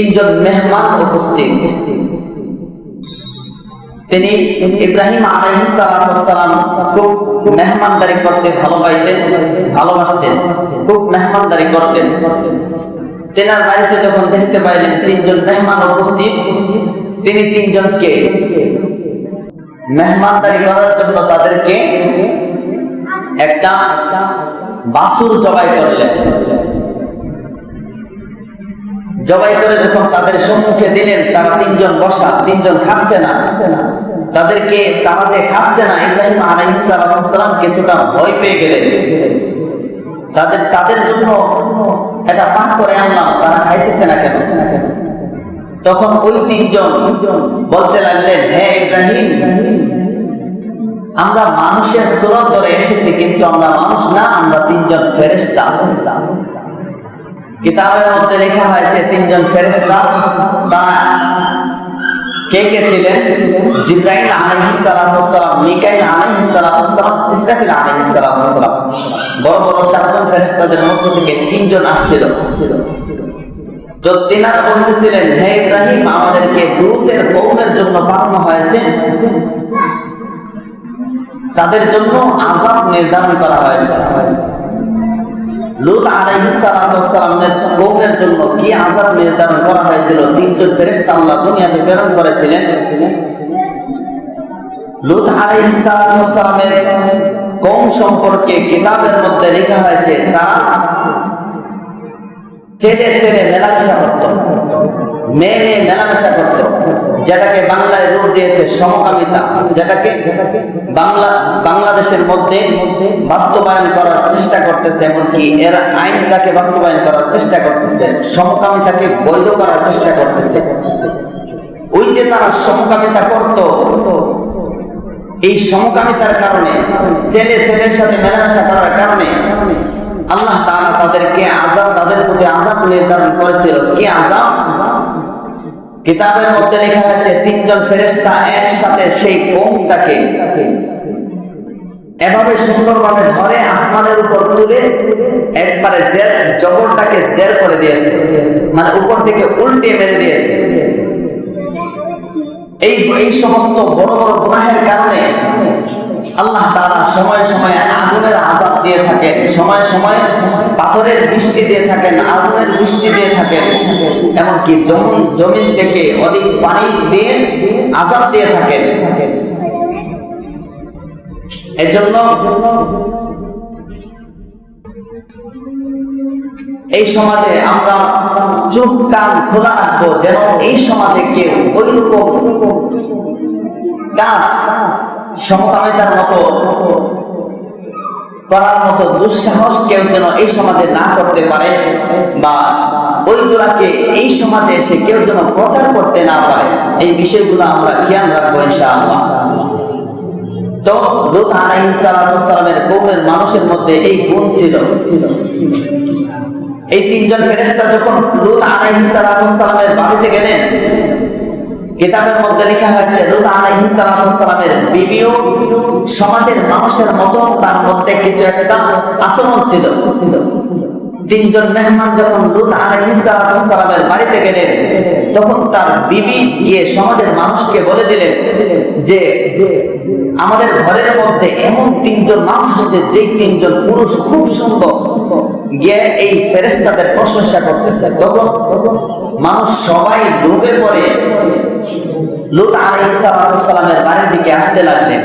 তিনজন মেহমান উপস্থিত। তিনি ইব্রাহিম খুব মেহমানদারি করতে ভালোবাসতেন ভালোবাসতেন, খুব মেহমানদারি করতেন। তেনার বাড়িতে যখন দেখতে পাইলেন তিনজন মেহমান উপস্থিত, তিনি তিনজনকে মেহমানদারি করার জন্য তাদেরকে একটা বাসুর জবাই করলেন। জবাই করে যখন তাদের সম্মুখে দিলেন, তারা তিনজন বসা, তিনজন খাচ্ছে না। তাদেরকে তারা যে খাচ্ছে না, ইব্রাহিম আলাইহিসসালাম কিছুটা ভয় পেয়ে গেলেন। তাদের তাদের জন্য এটা পাক করে আনলাম, তারা খাইতেছে না কেন? তখন ওই তিনজন বলতে লাগলেন হ্যাঁ ইব্রাহিম, আমরা মানুষের সুরত ধরে এসেছি, কিন্তু আমরা মানুষ না, আমরা তিনজন ফেরেস্তা কিতাবের মধ্যে লেখা হয়েছে, তিনজন ফেরেস্তা তারা কে কে ছিলেন? সালাতু ওয়াসসালাম মিকাইল ওয়াসসালাম ইসরাফিল ওয়াসসালাম বড় বড় চারজন ফেরেশতাদের মধ্য থেকে তিনজন আসছিল। তো তিনারা বলতেছিলেন, হে ইব্রাহিম, আমাদেরকে লূতের কওমের জন্য পাঠানো হয়েছে। তাদের জন্য আযাব নির্ধারণ করা হয়েছে। লুত জন্য কি নির্ধারণ করা হয়েছিল? তিনজন আল্লাহ দুনিয়াতে প্রেরণ করেছিলেন। লুত আলাইহিসসালামের কম সম্পর্কে কিতাবের মধ্যে লেখা হয়েছে, তারা চেনে চেনে মেলামেশা করত। মেয়ে মেয়ে মেলামেশা করত যেটাকে বাংলায় রূপ দিয়েছে সমকামিতা, যেটাকে বাংলা, বাংলাদেশের মধ্যে বাস্তবায়ন করার চেষ্টা করতেছে, এমনকি এর আইনটাকে বাস্তবায়ন করার চেষ্টা করতেছে, সমকামিতাকে বৈধ করার চেষ্টা করতেছে। ওই যে তারা সমকামিতা করত, এই সমকামিতার কারণে, ছেলে ছেলের সাথে মেলামেশা করার কারণে, আল্লাহ তাআলা তাদেরকে আযাব, তাদের প্রতি আযাব নির্ধারণ করেছিল। কি আযাব? কিতাবের মধ্যে লেখা হয়েছে, তিনজন ফেরেস্তা একসাথে সেই কোমটাকে এভাবে সুন্দরভাবে ধরে আসমানের উপর তুলে একবারে জের জবরটাকে জের করে দিয়েছে। মানে উপর থেকে উল্টে মেরে দিয়েছে। এই এই সমস্ত বড় বড় গুনাহের কারণে আল্লাহ তাআলা সময় সময় আগুনের আযাব দিয়ে থাকেন, সময় সময় পাথরের বৃষ্টি দিয়ে থাকেন, আগুনের বৃষ্টি দিয়ে থাকেন। এমনকি জমিন জমিন থেকে অধিক পানি দিয়ে আযাব দিয়ে থাকেন। এজন্য এই সমাজে আমরা চোখ কান খোলা রাখব যেন এই সমাজে কেউ ওই রকম কাজ সমকামিতার মতো, করার মতো দুঃসাহস কেউ যেন এই সমাজে না করতে পারে বা ওইগুলাকে এই সমাজে এসে কেউ যেন প্রচার করতে না পারে, এই বিষয়গুলো আমরা খেয়াল রাখব ইনশাআল্লাহ। তো লুত কৌমের মানুষের মধ্যে এই গুণ ছিল। এই তিনজন ফেরেশতা যখন লুত বাড়িতে গেলেন কিতাবের মধ্যে লেখা হয়েছে লুত আলাইহিস সালামের বিবিও সমাজের মানুষের মতো তার মধ্যে কিছু একটা আচরণ ছিল। তিনজন মেহমান যখন লুত আলাইহিস সালামের বাড়িতে গেলেন, তখন তার বিবি গিয়ে সমাজের মানুষকে বলে দিলেন যে, আমাদের ঘরের মধ্যে এমন তিনজন মানুষ আসছে যেই তিনজন পুরুষ খুব সুন্দর। গিয়ে এই ফেরেস্তাদের প্রশংসা করতেছে। তখন মানুষ সবাই ডুবে পড়ে লুত আলাইসালামের বাড়ির দিকে আসতে লাগলেন।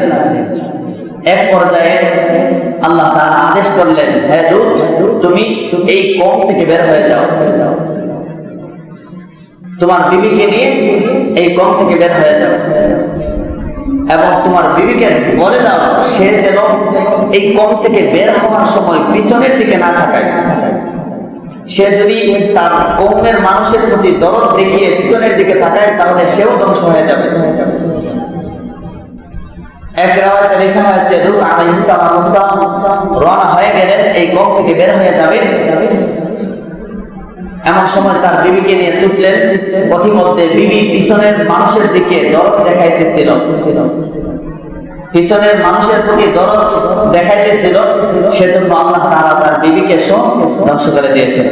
এক পর্যায়ে আল্লাহ তাআলা আদেশ করলেন, হে লুত, তুমি এই কম থেকে বের হয়ে যাও। তোমার বিবিকে নিয়ে এই কম থেকে বের হয়ে যাও। এবং তোমার বিবিকে বলে দাও, সে যেন এই কম থেকে বের হওয়ার সময় পিছনের দিকে না থাকায় সে যদি তার কৌমের মানুষের প্রতি দরদ দেখিয়ে পিছনের দিকে তাকায়, তাহলে সেও ধ্বংস হয়ে যাবে। এমন সময় তার বিবিকে নিয়ে পথিমধ্যে বিবি পিছনের মানুষের দিকে দরদ দেখাইতেছিল। পিছনের মানুষের প্রতি দরদ দেখাইতেছিল। সেজন্য আল্লাহ তারা তার বিবিকে সব ধ্বংস করে দিয়েছেন।